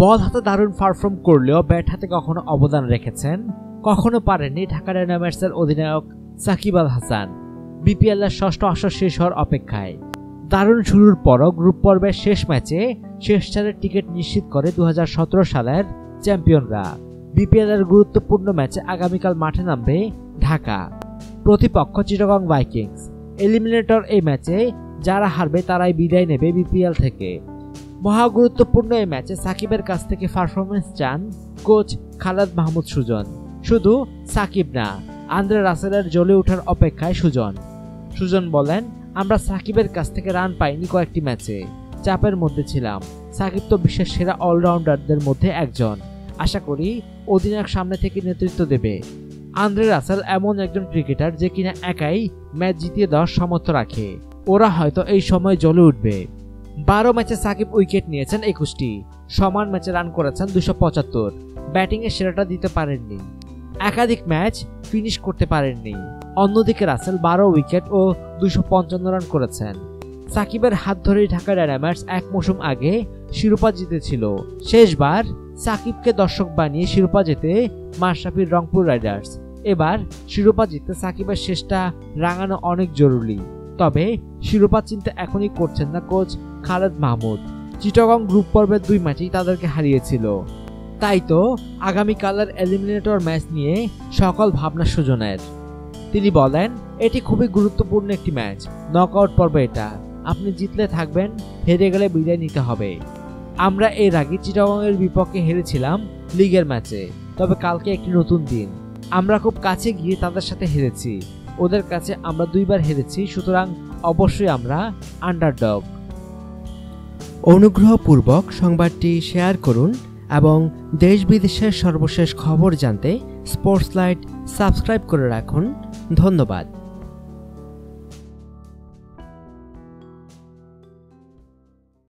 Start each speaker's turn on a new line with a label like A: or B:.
A: বল হাতে দারুণ পারফর্ম করলেও ব্যাট হাতে কখনো অবদান রেখেছেন, কখনো পারেননি ঢাকা ডায়নামাইটসের অধিনায়ক সাকিব আল হাসান। বিপিএল এর ষষ্ঠ আসর শেষ হওয়ার অপেক্ষায়। দারুণ শুরুর পরও গ্রুপ পর্বের শেষ ম্যাচে শেষ চারের টিকিট নিশ্চিত করে দু হাজার সতেরো সালের চ্যাম্পিয়নরা। বিপিএল এর গুরুত্বপূর্ণ ম্যাচে আগামীকাল মাঠে নামবে ঢাকা। প্রতিপক্ষ চিটাগং ভাইকিংস। এলিমিনেটর এই ম্যাচে যারা হারবে তারাই বিদায় নেবে বিপিএল থেকে। মহা গুরুত্বপূর্ণ এই ম্যাচে সাকিবের কাছ থেকে পারফরমেন্স চান কোচ খালাদ মাহমুদ সুজন। শুধু সাকিব না, আন্দ্রে রাসেলের জ্বলে ওঠার অপেক্ষায় সুজন। সুজন বলেন, আমরা সাকিবের কাছ থেকে রান পাইনি কয়েকটি ম্যাচে। চাপের মধ্যে ছিলাম। সাকিব তো বিশ্বের সেরা অলরাউন্ডারদের মধ্যে একজন। আশা করি অধিনায়ক সামনে থেকে নেতৃত্ব দেবে। আন্দ্রে রাসেল এমন একজন ক্রিকেটার যে কিনা একাই ম্যাচ জিতিয়ে দেওয়ার সামর্থ্য রাখে। ওরা হয়তো এই সময় জ্বলে উঠবে। বারো ম্যাচে সাকিব উইকেট নিয়েছেন একুশটি। সমান ম্যাচে রান করেছেন দুশো পঁচাত্তর। ব্যাটিংয়ে সেরাটা দিতে পারেননি। একাধিক ম্যাচ ফিনিশ করতে পারেননি। অন্যদিকে রাসেল বারো উইকেট ও দুশো পঞ্চান্ন রান করেছেন। সাকিবের হাত ধরেই ঢাকা ডায়নামাইটস এক মৌসুম আগে শিরোপা জিতেছিল। শেষবার সাকিবকে দর্শক বানিয়ে শিরোপা জেতে মাশরাফির রংপুর রাইডার্স। এবার শিরোপা জিততে সাকিবের শেষটা রাঙানো অনেক জরুরি। তবে শিরোপা চিন্তা এখনই করছেন না কোচ খালেদ মাহমুদ। চিটাগং গ্রুপ পর্বের দুই ম্যাচেই তাদেরকে হারিয়েছিল। তাই তো আগামীকালের এলিমিনেটর ম্যাচ নিয়ে সকল ভাবনা সুজনের। তিনি বলেন, এটি খুবই গুরুত্বপূর্ণ একটি ম্যাচ নকআউট পর্ব এটা। আপনি জিতলে থাকবেন, হেরে গেলে বিদায় নিতে হবে। আমরা এর আগে চিটাগংয়ের বিপক্ষে হেরেছিলাম লিগের ম্যাচে তবে কালকে একটি নতুন দিন। আমরা খুব কাছে গিয়ে তাদের সাথে হেরেছি। ওদের কাছে আমরা দুইবার হেরেছি, সুতরাং অবশ্যই আমরা আন্ডারডগ
B: অনুগ্রহপূর্বক সংবাদটি শেয়ার করুন এবং দেশ বিদেশের সর্বশেষ খবর জানতে স্পোর্টস লাইট সাবস্ক্রাইব করে রাখুন। ধন্যবাদ।